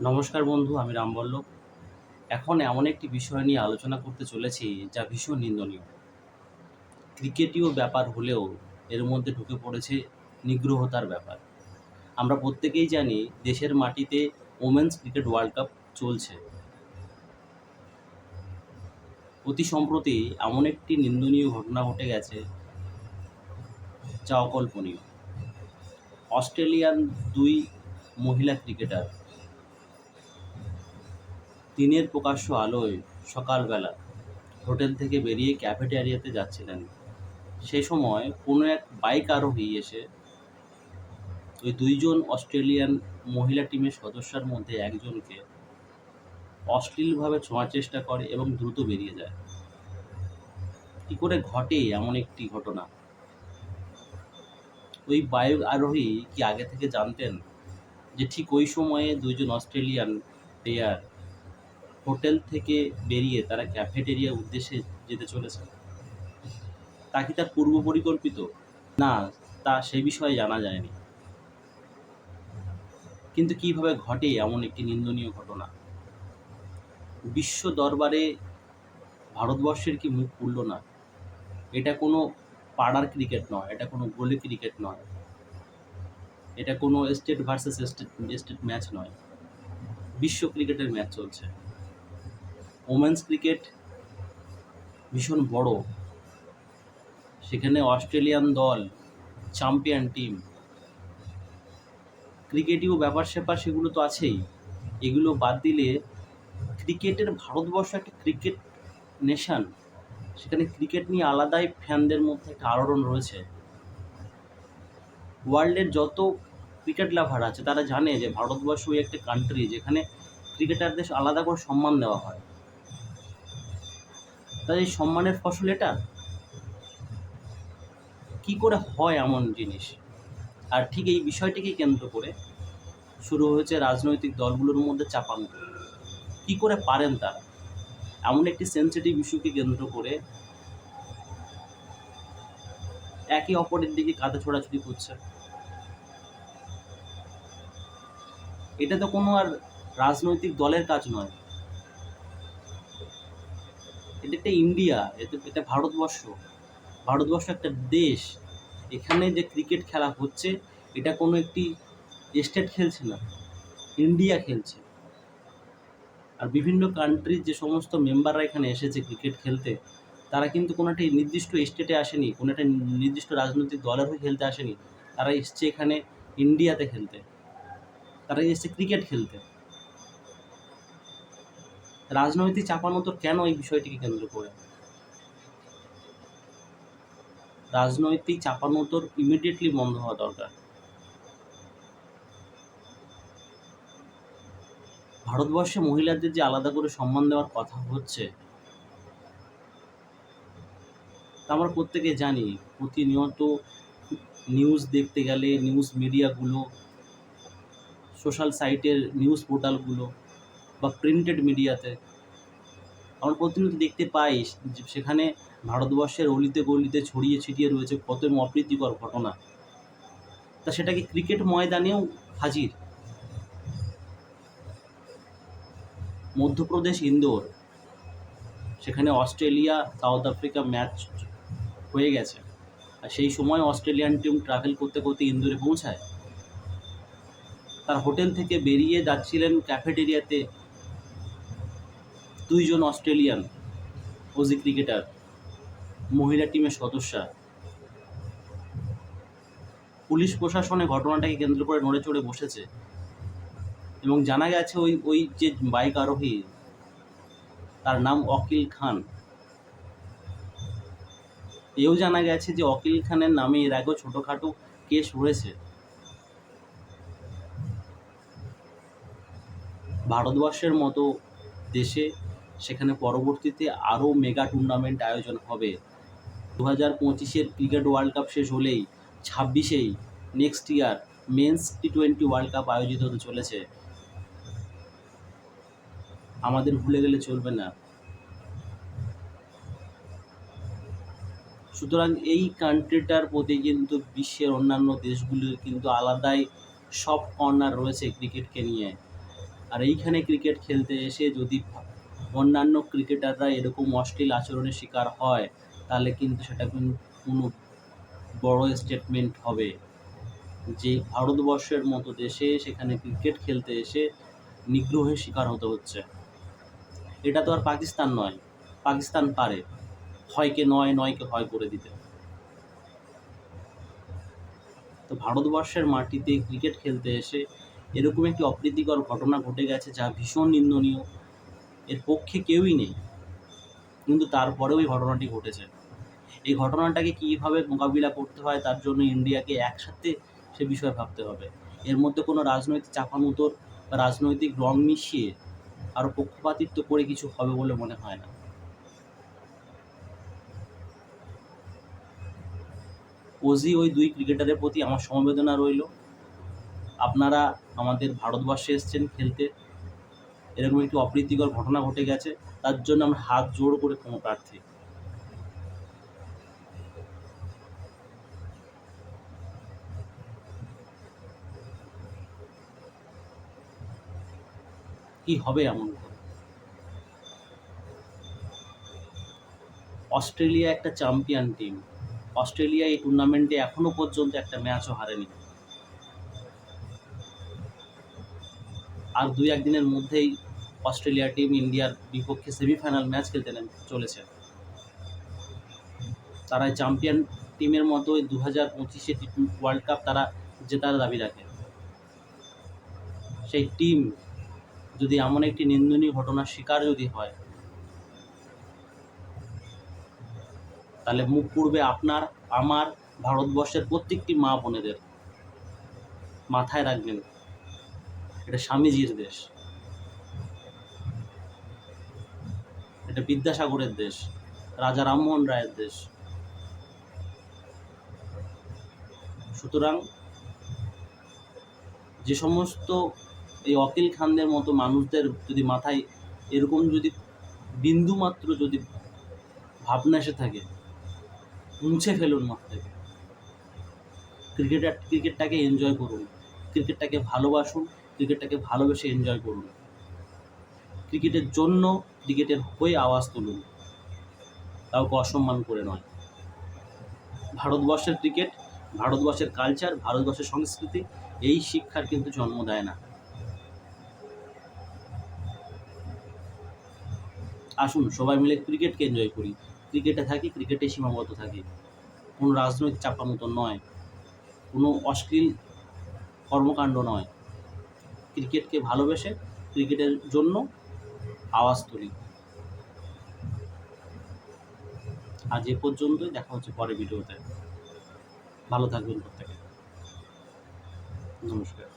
নমস্কার বন্ধু, আমি রামবল্লভ এখন এমন একটি বিষয় নিয়ে আলোচনা করতে চলেছি যা ভীষণ নিন্দনীয়। ক্রিকেটীয় ব্যাপার হলেও এর মধ্যে ঢুকে পড়েছে নিগ্রহতার ব্যাপার। আমরা প্রত্যেকেই জানি দেশের মাটিতে ওমেন্স ক্রিকেট ওয়ার্ল্ড কাপ চলছে। অতি সম্প্রতি এমন একটি নিন্দনীয় ঘটনা ঘটে গেছে যা অকল্পনীয়। অস্ট্রেলিয়ান দুই মহিলা ক্রিকেটার দিনের প্রকাশ্য আলোয় সকালবেলা হোটেল থেকে বেরিয়ে ক্যাফেটেরিয়াতে যাচ্ছিলেন। সেই সময় কোনো এক বাইক আরোহী এসে ওই দুইজন অস্ট্রেলিয়ান মহিলা টিমের সদস্যের মধ্যে একজনকে অশ্লীলভাবে ছোঁয়ার চেষ্টা করে এবং দ্রুত বেরিয়ে যায়। কী করে ঘটে এমন একটি ঘটনা? ওই বাইক আরোহী কি আগে থেকে জানতেন যে ঠিক ওই সময়ে দুইজন অস্ট্রেলিয়ান প্লেয়ার হোটেল থেকে বেরিয়ে তারা ক্যাফেটেরিয়া উদ্দেশ্যে যেতে চলেছে তা কি তার পূর্ব পরিকল্পিত? না, তা সে বিষয়ে জানা যায়নি। কিন্তু কীভাবে ঘটে এমন একটি নিন্দনীয় ঘটনা? বিশ্ব দরবারে ভারতবর্ষের কি মুখ খুলল না? এটা কোনো পাড়ার ক্রিকেট নয়, এটা কোনো গলি ক্রিকেট নয়। এটা কোনো state versus state state match নয়। বিশ্ব ক্রিকেটের ম্যাচ চলছে। ওমেন্স ক্রিকেট ভীষণ বড়। সেখানে অস্ট্রেলিয়ান দল চ্যাম্পিয়ন টিম ক্রিকেটীয় ব্যাপার স্যাপার সেগুলো তো আছেই। এগুলো বাদ দিলে ক্রিকেটের ভারতবর্ষ একটা ক্রিকেট নেশান সেখানে ক্রিকেট নিয়ে আলাদাই ফ্যানদের মধ্যে একটা আলোড়ন রয়েছে। ওয়ার্ল্ডের যত ক্রিকেট লাভার আছে, তারা জানে যে ভারতবর্ষ ওই একটা কান্ট্রি যেখানে ক্রিকেটারদের আলাদা করে সম্মান দেওয়া হয়। এই সম্মানের ফসল এটা? কি করে হয় এমন জিনিস? আর ঠিক এই বিষয়টিকে কেন্দ্র করে শুরু হয়েছে রাজনৈতিক দলগুলোর মধ্যে চাপানো কি করে পারেন তারা? এমন একটি সেন্সিটিভ ইস্যুকে কেন্দ্র করে একে অপরের দিকে কাঁধে ছোড়াছুড়ি করছে। এটা তো কোনো আর রাজনৈতিক দলের কাজ নয়। এটা একটা ইন্ডিয়া, এটা ভারতবর্ষ। ভারতবর্ষ একটা দেশ। এখানে যে ক্রিকেট খেলা হচ্ছে, এটা কোনো একটি স্টেট খেলছে না, ইন্ডিয়া খেলছে। আর বিভিন্ন কান্ট্রির যে সমস্ত মেম্বাররা এখানে এসেছে ক্রিকেট খেলতে, তারা কিন্তু কোনো একটি নির্দিষ্ট স্টেটে আসেনি, কোনো একটা নির্দিষ্ট রাজনৈতিক দলের হয়ে খেলতে আসেনি। তারা এসছে এখানে ইন্ডিয়াতে খেলতে। তারা এসছে ক্রিকেট খেলতে। রাজনৈতিক চাপানোতর কেন এই বিষয়টিকে কেন্দ্র করে? রাজনৈতিক চাপানোতর ইমিডিয়েটলি বন্ধ হওয়া দরকার। ভারতবর্ষে মহিলাদের যে আলাদা করে সম্মান দেওয়ার কথা হচ্ছে, তা আমরা প্রত্যেকে জানি। প্রতিনিয়ত নিউজ দেখতে গেলে নিউজ মিডিয়াগুলো সোশ্যাল সাইটের নিউজ পোর্টালগুলো বা প্রিন্টেড মিডিয়াতে আমরা প্রতিনিয়ত দেখতে পাই সেখানে ভারতবর্ষের অলিতে গলিতে ছড়িয়ে ছিটিয়ে রয়েছে কত অপ্রীতিকর ঘটনা। তা সেটাকে ক্রিকেট ময়দানেও হাজির? মধ্যপ্রদেশ ইন্দোর সেখানে অস্ট্রেলিয়া সাউথ আফ্রিকা ম্যাচ হয়ে গেছে। আর সেই সময় অস্ট্রেলিয়ান টিম ট্রাভেল করতে করতে ইন্দোরে পৌঁছায়। তার হোটেল থেকে বেরিয়ে যাচ্ছিলেন ক্যাফেটেরিয়াতে দুইজন অস্ট্রেলিয়ান ওজি ক্রিকেটার, মহিলা টিমের সদস্যা। পুলিশ প্রশাসনে ঘটনাটাকে কেন্দ্র করে নড়ে চড়ে বসেছে এবং জানা গেছে ওই ওই যে বাইক আরোহী, তার নাম অকিল খান। এও জানা গেছে যে অকিল খানের নামে এর আগেও ছোটোখাটো কেস রয়েছে ভারতবর্ষের মতো দেশে সেখানে পরবর্তীতে আরও মেগা টুর্নামেন্ট আয়োজন হবে। দু হাজার পঁচিশের ক্রিকেট ওয়ার্ল্ড কাপ শেষ হলেই ছাব্বিশেই next year men's T twenty world cup আয়োজিত হতে চলেছে। আমাদের ভুলে গেলে চলবে না। সুতরাং এই কান্ট্রিটার প্রতি কিন্তু বিশ্বের অন্যান্য দেশগুলির কিন্তু আলাদাই সব কর্নার রয়েছে ক্রিকেটকে নিয়ে। আর এইখানে ক্রিকেট খেলতে এসে যদি অন্যান্য ক্রিকেটাররা এরকম অশ্লীল আচরণের শিকার হয়, তাহলে কিন্তু সেটা কিন্তু কোনো বড় স্টেটমেন্ট হবে। যে ভারতবর্ষের মতো দেশে সেখানে ক্রিকেট খেলতে এসে নিগ্রহের শিকার হতে হচ্ছে। এটা তো আর পাকিস্তান নয়, পাকিস্তান পারে। হয়কে নয় নয়কে হয় করে দিতে। তো ভারতবর্ষের মাটিতে ক্রিকেট খেলতে এসে এরকম একটি অপ্রীতিকর ঘটনা ঘটে গেছে যা ভীষণ নিন্দনীয়। এর পক্ষে কেউই নেই। কিন্তু তারপরেও এই ঘটনাটি ঘটেছে। এই ঘটনাটাকে কীভাবে মোকাবিলা করতে হয়, তার জন্য ইন্ডিয়াকে একসাথে সে বিষয়ে ভাবতে হবে। এর মধ্যে কোনো রাজনৈতিক চাপানুতোর বা রাজনৈতিক রং মিশিয়ে আরও পক্ষপাতিত্ব করে কিছু হবে বলে মনে হয় না। ওজি ওই দুই ক্রিকেটারের প্রতি আমার সমবেদনা রইল। আপনারা আমাদের ভারতবর্ষে এসছেন খেলতে। এরকম একটি অপ্রীতিকর ঘটনা ঘটে গেছে, তার জন্য আমরা হাত জোড় করে ক্ষমা প্রার্থী। কি হবে এমন অস্ট্রেলিয়া একটা চ্যাম্পিয়ন টিম। অস্ট্রেলিয়া এই টুর্নামেন্টে এখনও পর্যন্ত একটা ম্যাচও হারেনি। আর দুই একদিনের মধ্যেই অস্ট্রেলিয়া টিম ইন্ডিয়ার বিপক্ষে সেমিফাইনাল ম্যাচ খেলতে চলেছে। তারা চ্যাম্পিয়ন টিমের মতোই দু হাজার পঁচিশে ওয়ার্ল্ড কাপ তারা জেতার দাবি রাখে। সেই টিম যদি এমন একটি নিন্দনীয় ঘটনার শিকার যদি হয়, তাহলে মুখ পূর্বে আপনার, আমার, ভারতবর্ষের প্রত্যেকটি মা বোনেদের মাথায় রাখবেন। এটা স্বামীজির দেশ। এটা বিদ্যাসাগরের দেশ, রাজা রামমোহন রায়ের দেশ। সুতরাং যে সমস্ত এই অকিল খানদের মতো মানুষদের যদি মাথায় এরকম যদি বিন্দু মাত্র যদি ভাবনা এসে থাকে, মুছে ফেলুন মাথা থেকে। ক্রিকেটার, ক্রিকেটটাকে এনজয় করুন, ক্রিকেটটাকে ভালোবাসুন। ক্রিকেটটাকে ভালোবেসে এনজয় করুন। ক্রিকেটের জন্য ক্রিকেটের হয়ে আওয়াজ তুলুন। কাউকে অসম্মান করে নয়। ভারতবর্ষের ক্রিকেট, ভারতবর্ষের কালচার ভারতবর্ষের সংস্কৃতি, এই শিক্ষার কিন্তু জন্ম দেয় না। আসুন, সবাই মিলে ক্রিকেটকে এনজয় করি। ক্রিকেটে থাকি ক্রিকেটে সীমাবদ্ধ থাকি। কোনো রাজনৈতিক চাপা মতো নয়। কোনো অশ্লীল কর্মকাণ্ড নয়। ক্রিকেটকে ভালোবেসে ক্রিকেটের জন্য আওয়াজ তুলি। আজ এ পর্যন্তই, দেখা হচ্ছে পরের ভিডিওতে। ভালো থাকবেন প্রত্যেকে। নমস্কার।